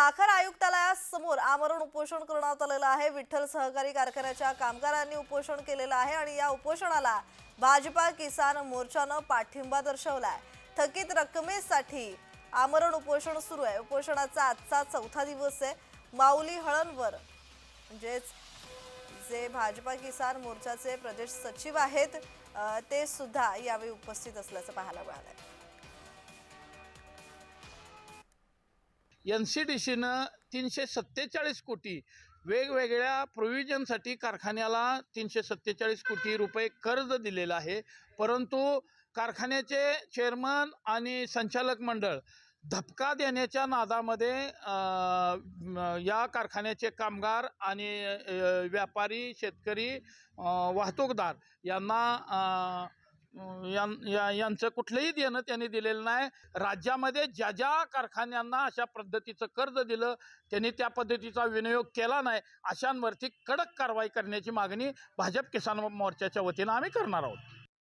साखर आयुक्तालयासमोर आमरण उपोषण करण्यात आलेलं आहे. विठ्ठल सहकारी कारखान्याच्या कामगारांनी उपोषण केलेलं आहे आणि या उपोषणाला भाजपा किसान मोर्चानं पाठिंबा दर्शवलाय. थकीत रकमेसाठी आमरण उपोषण सुरू आहे. उपोषणाचा आजचा चौथा दिवस आहे. माऊली हळणवर म्हणजेच जे भाजपा किसान मोर्चाचे प्रदेश सचिव आहेत ते सुद्धा यावेळी उपस्थित असल्याचं पाहायला मिळालंय. एन सी डी सीनं तीनशे सत्तेचाळीस कोटी वेगवेगळ्या प्रोव्हिजनसाठी कारखान्याला तीनशे सत्तेचाळीस कोटी रुपये कर्ज दिलेलं आहे. परंतु कारखान्याचे चेअरमन आणि संचालक मंडळ धपका देण्याच्या नादामध्ये या कारखान्याचे कामगार आणि व्यापारी शेतकरी वाहतूकदार यांना यां- या- यांचं कुठलंही देणं त्यांनी दिलेलं नाही. राज्यामध्ये ज्या ज्या कारखान्यांना अशा पद्धतीचं कर्ज दिलं त्यांनी त्या पद्धतीचा विनियोग केला नाही अशांवरती कडक कारवाई करण्याची मागणी भाजप किसान मोर्चाच्या वतीनं आम्ही करणार आहोत.